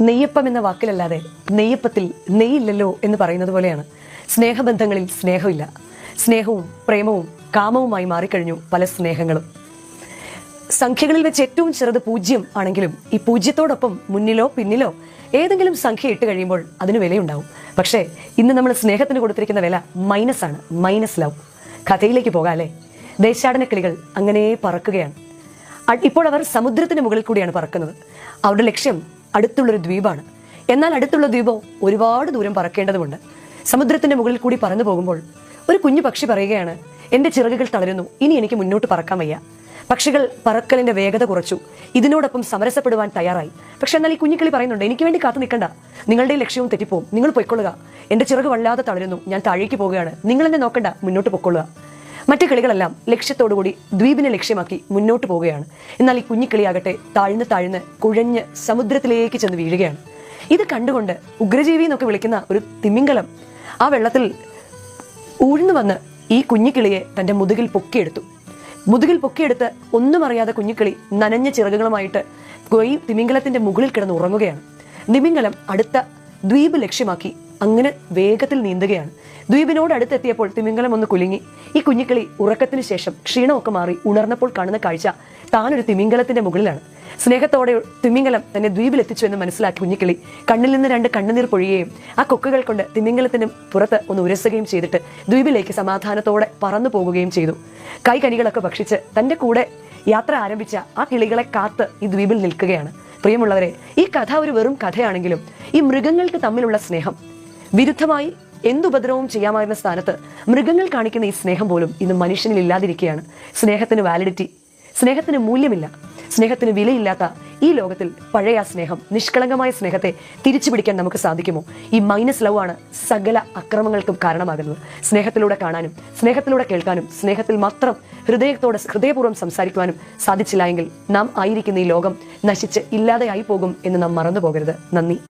നെയ്യപ്പം എന്ന വാക്കിലല്ലാതെ നെയ്യപ്പത്തിൽ നെയ്യില്ലല്ലോ എന്ന് പറയുന്നത് പോലെയാണ്. സ്നേഹബന്ധങ്ങളിൽ സ്നേഹമില്ല. സ്നേഹവും പ്രേമവും കാമവുമായി മാറിക്കഴിഞ്ഞു പല സ്നേഹങ്ങളും. സംഖ്യകളിൽ വെച്ച് ഏറ്റവും ചെറുത് പൂജ്യം ആണെങ്കിലും ഈ പൂജ്യത്തോടൊപ്പം മുന്നിലോ പിന്നിലോ ഏതെങ്കിലും സംഖ്യ ഇട്ട് കഴിയുമ്പോൾ അതിന് വിലയുണ്ടാവും. പക്ഷേ ഇന്ന് നമ്മൾ സ്നേഹത്തിന് കൊടുത്തിരിക്കുന്ന വില മൈനസ് ആണ്. മൈനസ് ലവ് കഥയിലേക്ക് പോകാല്ലേ ദേശാടന കിളികൾ അങ്ങനെ പറക്കുകയാണ്. ഇപ്പോൾ അവർ സമുദ്രത്തിന് മുകളിൽ കൂടിയാണ് പറക്കുന്നത്. അവരുടെ ലക്ഷ്യം അടുത്തുള്ളൊരു ദ്വീപാണ്. എന്നാൽ അടുത്തുള്ള ദ്വീപോ ഒരുപാട് ദൂരം പറക്കേണ്ടതുണ്ട്. സമുദ്രത്തിന്റെ മുകളിൽ കൂടി പറന്നു പോകുമ്പോൾ ഒരു കുഞ്ഞു പക്ഷി പറയുകയാണ് എന്റെ ചിറകുകൾ തളരുന്നു. ഇനി എനിക്ക് മുന്നോട്ട് പറക്കാൻ വയ്യ. പക്ഷികൾ പറക്കലിന്റെ വേഗത കുറച്ചു. ഇതിനോടൊപ്പം സമരസപ്പെടുവാൻ തയ്യാറായി. പക്ഷെ എന്നാൽ ഈ കുഞ്ഞിക്കിളി പറയുന്നുണ്ട് എനിക്ക് വേണ്ടി കാത്തു നിൽക്കണ്ട. നിങ്ങളുടെ ലക്ഷ്യവും തെറ്റിപ്പോവും. നിങ്ങൾ പൊയ്ക്കൊള്ളുക. എന്റെ ചിറക് വല്ലാതെ തളരുന്നു. ഞാൻ താഴേക്ക് പോവുകയാണ്. നിങ്ങൾ എന്നെ നോക്കണ്ട. മുന്നോട്ട് പൊയ്ക്കൊള്ളുക. മറ്റു കളികളെല്ലാം ലക്ഷ്യത്തോടുകൂടി ദ്വീപിനെ ലക്ഷ്യമാക്കി മുന്നോട്ട് പോവുകയാണ്. എന്നാൽ ഈ കുഞ്ഞിക്കിളിയാകട്ടെ താഴ്ന്ന് താഴ്ന്ന് കുഴഞ്ഞ് സമുദ്രത്തിലേക്ക് ചെന്ന് വീഴുകയാണ്. ഇത് കണ്ടുകൊണ്ട് ഉഗ്രജീവി എന്നൊക്കെ വിളിക്കുന്ന ഒരു തിമിംഗലം ആ വെള്ളത്തിൽ ഊഴ്ന്നു വന്ന് ഈ കുഞ്ഞിക്കിളിയെ തന്റെ മുതുകിൽ പൊക്കിയെടുത്തു. മുതുകിൽ പൊക്കിയെടുത്ത് ഒന്നും അറിയാതെ കുഞ്ഞിക്കിളി നനഞ്ഞ ചിറകുകളുമായിട്ട് ഈ തിമിംഗലത്തിന്റെ മുകളിൽ കിടന്ന് ഉറങ്ങുകയാണ്. തിമിംഗലം അടുത്ത ദ്വീപ് ലക്ഷ്യമാക്കി അങ്ങനെ വേഗത്തിൽ നീന്തുകയാണ്. ദ്വീപിനോട് അടുത്തെത്തിയപ്പോൾ തിമിംഗലം ഒന്ന് കുലുങ്ങി. ഈ കുഞ്ഞിക്കിളി ഉറക്കത്തിന് ശേഷം ക്ഷീണമൊക്കെ മാറി ഉണർന്നപ്പോൾ കാണുന്ന കാഴ്ച താനൊരു തിമിംഗലത്തിന്റെ മുകളിലാണ്. സ്നേഹത്തോടെ തിമിംഗലം തന്നെ ദ്വീപിലെത്തിച്ചു എന്ന് മനസ്സിലാക്കി കുഞ്ഞിക്കിളി കണ്ണിൽ നിന്ന് രണ്ട് കണ്ണുനീർ പൊഴിയുകയും ആ കൊക്കുകൾ കൊണ്ട് തിമിംഗലത്തിന് പുറത്ത് ഒന്ന് ഉരസുകയും ചെയ്തിട്ട് ദ്വീപിലേക്ക് സമാധാനത്തോടെ പറന്നു പോകുകയും ചെയ്തു. കൈകനികളൊക്കെ ഭക്ഷിച്ച് തന്റെ കൂടെ യാത്ര ആരംഭിച്ച ആ കിളികളെ കാത്ത് ഈ ദ്വീപിൽ നിൽക്കുകയാണ്. പ്രിയമുള്ളവരെ ഈ കഥ ഒരു വെറും കഥയാണെങ്കിലും ഈ മൃഗങ്ങൾക്ക് തമ്മിലുള്ള സ്നേഹം വിരുദ്ധമായി എന്തുപദ്രവവും ചെയ്യാമായിരുന്ന സ്ഥാനത്ത് മൃഗങ്ങൾ കാണിക്കുന്ന ഈ സ്നേഹം പോലും ഇന്ന് മനുഷ്യനിൽ ഇല്ലാതിരിക്കുകയാണ്. സ്നേഹത്തിന് വാലിഡിറ്റി സ്നേഹത്തിന് മൂല്യമില്ല സ്നേഹത്തിന് വിലയില്ലാത്ത ഈ ലോകത്തിൽ പഴയ ആ സ്നേഹം നിഷ്കളങ്കമായ സ്നേഹത്തെ തിരിച്ചു പിടിക്കാൻ നമുക്ക് സാധിക്കുമോ? ഈ മൈനസ് ലവ് ആണ് സകല അക്രമങ്ങൾക്കും കാരണമാകുന്നത്. സ്നേഹത്തിലൂടെ കാണാനും സ്നേഹത്തിലൂടെ കേൾക്കാനും സ്നേഹത്തിൽ മാത്രം ഹൃദയത്തോടെ ഹൃദയപൂർവം സംസാരിക്കുവാനും സാധിച്ചില്ല നാം ആയിരിക്കുന്ന ഈ ലോകം നശിച്ച് ഇല്ലാതെയായി പോകും എന്ന് നാം മറന്നു പോകരുത് നന്ദി.